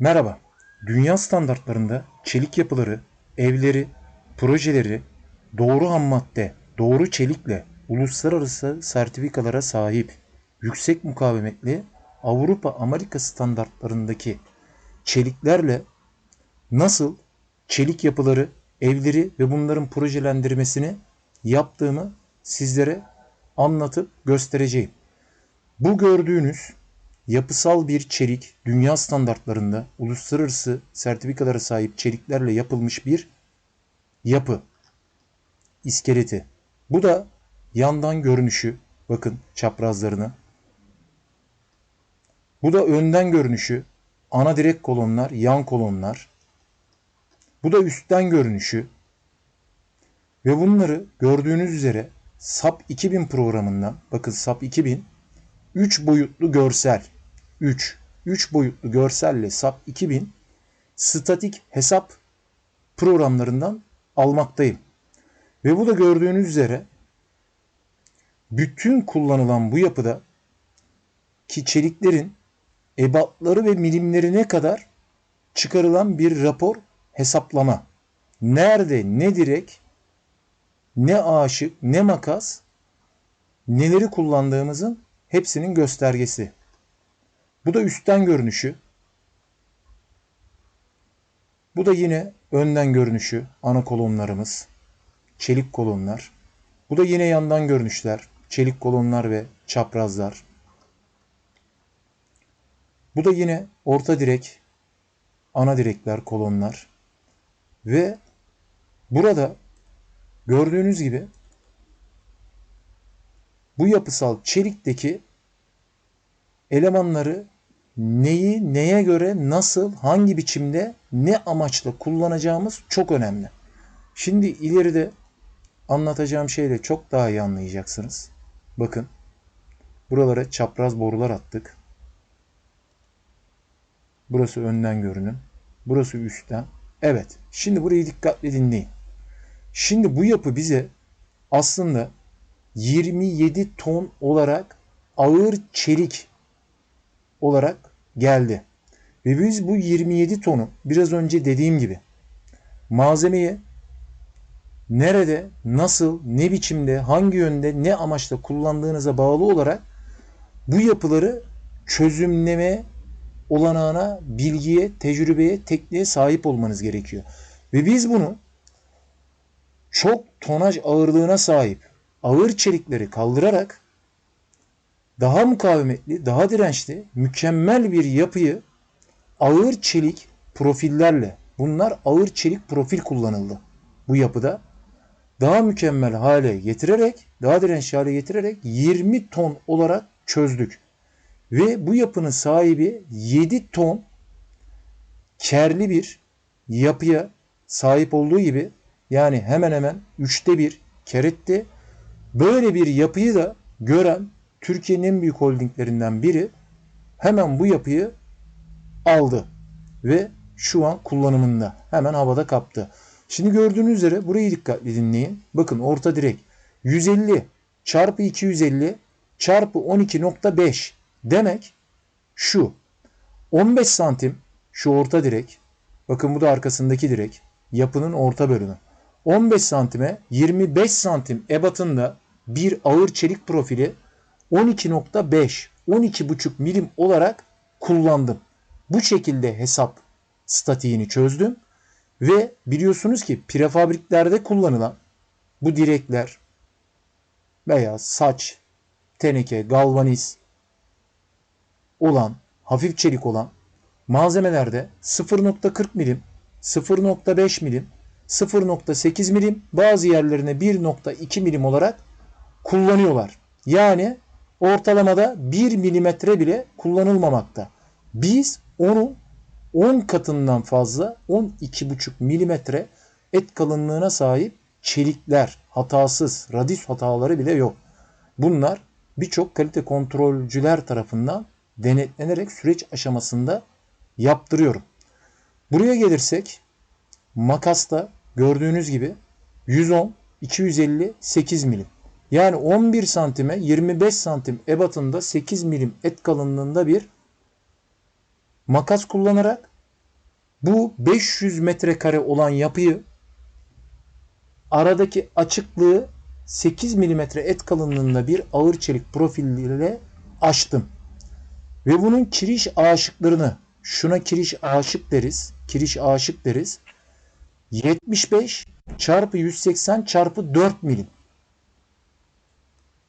Merhaba. Dünya standartlarında çelik yapıları, evleri, projeleri doğru ham madde, doğru çelikle uluslararası sertifikalara sahip, yüksek mukavemetli Avrupa Amerika standartlarındaki çeliklerle nasıl çelik yapıları, evleri ve bunların projelendirmesini yaptığımı sizlere anlatıp göstereceğim. Bu gördüğünüz yapısal bir çelik dünya standartlarında uluslararası sertifikalara sahip çeliklerle yapılmış bir yapı. iskeleti. Bu da yandan görünüşü. Bakın çaprazlarını. Bu da önden görünüşü. Ana direk kolonlar, yan kolonlar. Bu da üstten görünüşü. Ve bunları gördüğünüz üzere SAP 2000 programından, bakın SAP 2000 3 boyutlu görsel 3 3 boyutlu görselle SAP 2000 statik hesap programlarından almaktayım. Ve bu da gördüğünüz üzere bütün kullanılan bu yapıda ki çeliklerin ebatları ve milimlerine kadar çıkarılan bir rapor hesaplama. Nerede ne direk, ne aşık, ne makas, neleri kullandığımızın hepsinin göstergesi. Bu da üstten görünüşü. Bu da yine önden görünüşü, ana kolonlarımız, çelik kolonlar. Bu da yine yandan görünüşler, çelik kolonlar ve çaprazlar. Bu da yine orta direk, ana direkler, kolonlar. Ve burada gördüğünüz gibi bu yapısal çelikteki elemanları neyi, neye göre, nasıl, hangi biçimde, ne amaçla kullanacağımız çok önemli. Şimdi ileride anlatacağım şeyle çok daha iyi anlayacaksınız. Bakın. Buralara çapraz borular attık. Burası önden görünüm. Burası üstten. Evet. Şimdi burayı dikkatli dinleyin. Şimdi bu yapı bize aslında 27 ton olarak ağır çelik olarak geldi. Ve biz bu 27 tonu biraz önce dediğim gibi malzemeyi nerede, nasıl, ne biçimde, hangi yönde, ne amaçla kullandığınıza bağlı olarak bu yapıları çözümleme olanağına, bilgiye, tecrübeye, tekniğe sahip olmanız gerekiyor. Ve biz bunu çok tonaj ağırlığına sahip ağır çelikleri kaldırarak daha mukavemetli, daha dirençli, mükemmel bir yapıyı ağır çelik profillerle, bunlar ağır çelik profil kullanıldı bu yapıda. Daha mükemmel hale getirerek, daha dirençli hale getirerek 20 ton olarak çözdük. Ve bu yapının sahibi 7 ton kerli bir yapıya sahip olduğu gibi yani hemen hemen üçte bir keretti. Böyle bir yapıyı da gören Türkiye'nin en büyük holdinglerinden biri hemen bu yapıyı aldı ve şu an kullanımında. Hemen havada kaptı. Şimdi gördüğünüz üzere burayı dikkatli dinleyin. Bakın orta direk 150 çarpı 250 çarpı 12.5 demek şu 15 santim şu orta direk bakın bu da arkasındaki direk yapının orta bölümü 15 santime 25 santim ebatında bir ağır çelik profili 12.5 12.5 milim olarak kullandım. Bu şekilde hesap statiğini çözdüm ve biliyorsunuz ki prefabriklerde kullanılan bu direkler veya saç, teneke, galvaniz olan, hafif çelik olan malzemelerde 0.40 milim, 0.5 milim, 0.8 milim, bazı yerlerine 1.2 milim olarak kullanıyorlar. Yani ortalamada 1 milimetre bile kullanılmamakta. Biz onu 10 katından fazla 12,5 milimetre et kalınlığına sahip çelikler hatasız, radis hataları bile yok. Bunlar birçok kalite kontrolcüler tarafından denetlenerek süreç aşamasında yaptırıyorum. Buraya gelirsek makasta gördüğünüz gibi 110, 250, 8 milim. Yani 11 santime 25 santim ebatında 8 milim et kalınlığında bir makas kullanarak Bu 500 metrekare olan yapıyı aradaki açıklığı 8 milimetre et kalınlığında bir ağır çelik profiliyle açtım. Ve bunun kiriş aşıklarını şuna kiriş aşık deriz. Kiriş aşık deriz. 75 çarpı 180 çarpı 4 milim.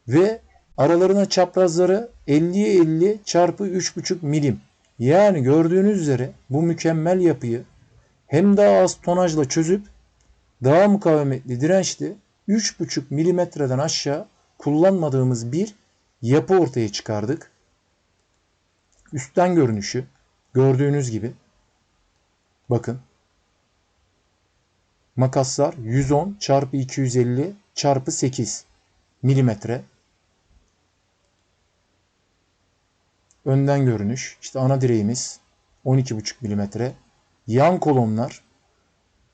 Ve aralarına çaprazları 50'ye 50 çarpı 3,5 milim. Yani gördüğünüz üzere bu mükemmel yapıyı hem daha az tonajla çözüp daha mukavemetli dirençli 3,5 milimetreden aşağı kullanmadığımız bir yapı ortaya çıkardık. Üstten görünüşü gördüğünüz gibi bakın makaslar 110 çarpı 250 çarpı 8 milimetre önden görünüş işte ana direğimiz 12,5 milimetre yan kolonlar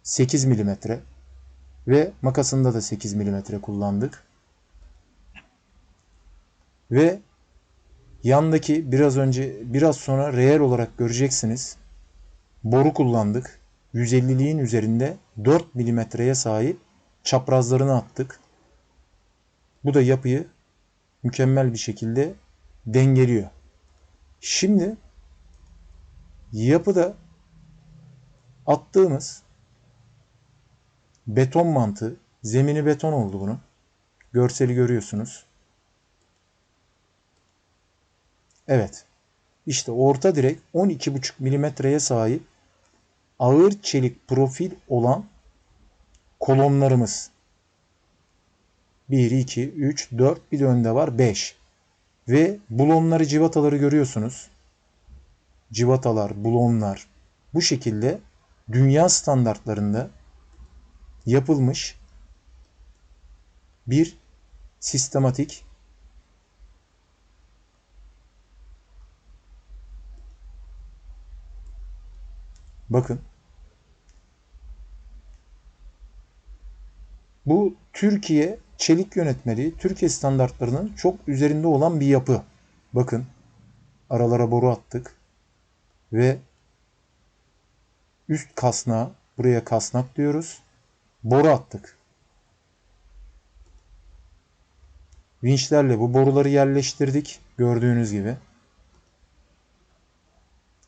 8 milimetre ve makasında da 8 milimetre kullandık. Ve yandaki biraz önce biraz sonra reel olarak göreceksiniz. Boru kullandık. 150'liğin üzerinde 4 milimetreye sahip çaprazlarını attık. Bu da yapıyı mükemmel bir şekilde dengeliyor. Şimdi yapıda attığımız beton mantığı, zemini beton oldu bunun. Görseli görüyorsunuz. Evet. İşte orta direk 12,5 milimetreye sahip ağır çelik profil olan kolonlarımız. 1, 2, 3, 4 bir de önde var 5. Ve bulonları civataları görüyorsunuz. Civatalar, bulonlar bu şekilde dünya standartlarında yapılmış bir sistematik bakın bu Türkiye çelik yönetmeliği Türkiye standartlarının çok üzerinde olan bir yapı. Bakın aralara boru attık ve üst kasnağa buraya kasnak diyoruz boru attık. Vinçlerle bu boruları yerleştirdik. Gördüğünüz gibi.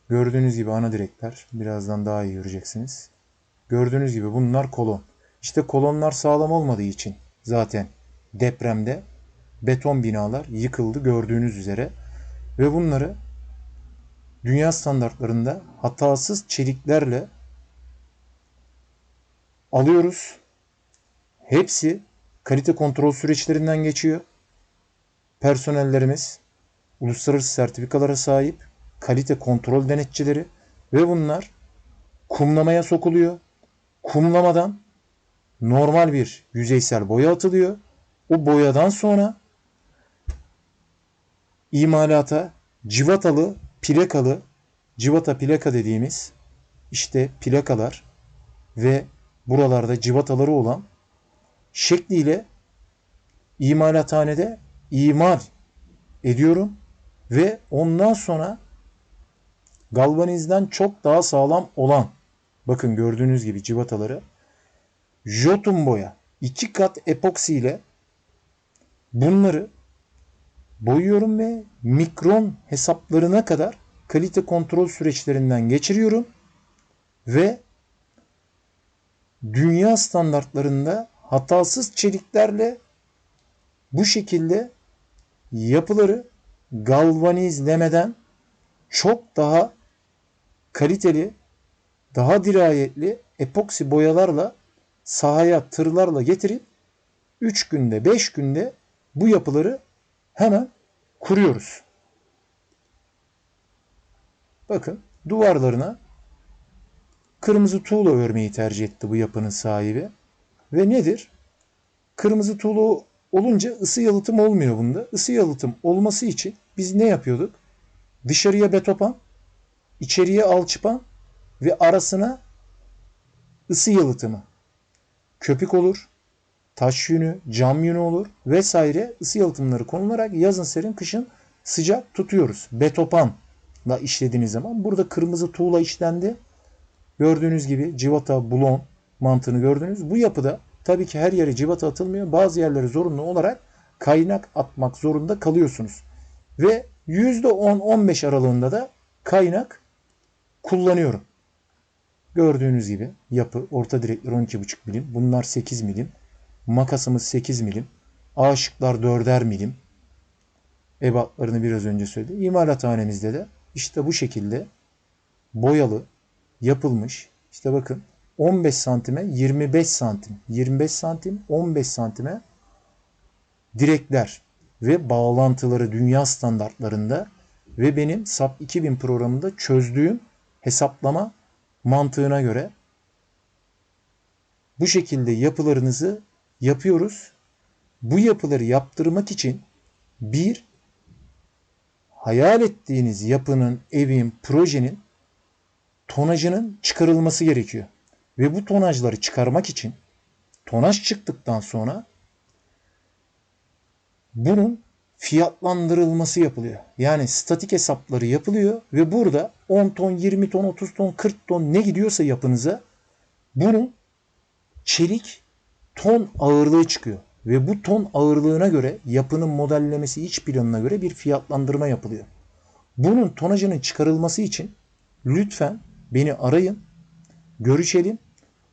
Gördüğünüz gibi ana direkler. Birazdan daha iyi göreceksiniz. Gördüğünüz gibi bunlar kolon. İşte kolonlar sağlam olmadığı için zaten depremde beton binalar yıkıldı gördüğünüz üzere. Ve bunları dünya standartlarında hatasız çeliklerle alıyoruz. Hepsi kalite kontrol süreçlerinden geçiyor. Personellerimiz uluslararası sertifikalara sahip kalite kontrol denetçileri ve bunlar kumlamaya sokuluyor. Kumlamadan normal bir yüzeysel boya atılıyor. O boyadan sonra imalata civatalı, plakalı, civata plaka dediğimiz işte plakalar ve buralarda civataları olan şekliyle imalathanede imal ediyorum ve ondan sonra galvanizden çok daha sağlam olan bakın gördüğünüz gibi civataları jotun boya iki kat epoksi ile bunları boyuyorum ve mikron hesaplarına kadar kalite kontrol süreçlerinden geçiriyorum ve dünya standartlarında hatasız çeliklerle bu şekilde yapıları galvanizlemeden çok daha kaliteli, daha dirayetli epoksi boyalarla sahaya tırlarla getirip 3 günde 5 günde bu yapıları hemen kuruyoruz. Bakın duvarlarına kırmızı tuğla örmeyi tercih etti bu yapının sahibi. Ve nedir? Kırmızı tuğla olunca ısı yalıtım olmuyor bunda. Isı yalıtım olması için biz ne yapıyorduk? Dışarıya betopan, içeriye alçıpan ve arasına ısı yalıtımı. Köpük olur, taş yünü, cam yünü olur vesaire ısı yalıtımları konularak yazın serin, kışın sıcak tutuyoruz. Betopanla işlediğiniz zaman burada kırmızı tuğla işlendi Gördüğünüz gibi civata, bulon mantığını gördünüz. Bu yapıda tabii ki her yere civata atılmıyor. Bazı yerlere zorunlu olarak kaynak atmak zorunda kalıyorsunuz. Ve %10-15 aralığında da kaynak kullanıyorum. Gördüğünüz gibi yapı orta direkler 12,5 milim. Bunlar 8 milim. Makasımız 8 milim. A şıklar 4'er milim. Ebatlarını biraz önce söyledim. İmalathanemizde de işte bu şekilde boyalı yapılmış. İşte bakın 15 santime 25 santim. 25 santim 15 santime direkler ve bağlantıları dünya standartlarında ve benim SAP 2000 programında çözdüğüm hesaplama mantığına göre bu şekilde yapılarınızı yapıyoruz. Bu yapıları yaptırmak için bir hayal ettiğiniz yapının, evin, projenin tonajının çıkarılması gerekiyor. Ve bu tonajları çıkarmak için tonaj çıktıktan sonra bunun fiyatlandırılması yapılıyor. Yani statik hesapları yapılıyor ve burada 10 ton, 20 ton, 30 ton, 40 ton ne gidiyorsa yapınıza bunun çelik ton ağırlığı çıkıyor. Ve bu ton ağırlığına göre yapının modellemesi iç planına göre bir fiyatlandırma yapılıyor. Bunun tonajının çıkarılması için lütfen beni arayın, görüşelim.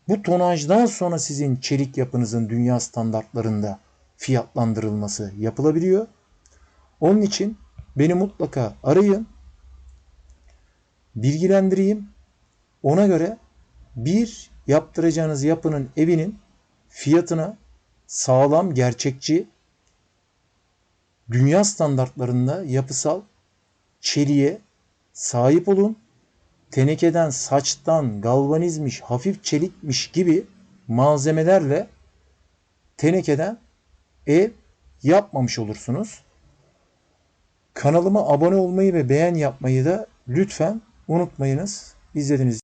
Bu tonajdan sonra sizin çelik yapınızın dünya standartlarında fiyatlandırılması yapılabiliyor. Onun için beni mutlaka arayın, bilgilendireyim. Ona göre bir yaptıracağınız yapının evinin fiyatına sağlam, gerçekçi, dünya standartlarında yapısal çeliğe sahip olun. Tenekeden, saçtan, galvanizmiş, hafif çelikmiş gibi malzemelerle tenekeden ev yapmamış olursunuz. Kanalıma abone olmayı ve beğen yapmayı da lütfen unutmayınız. İzlediğiniz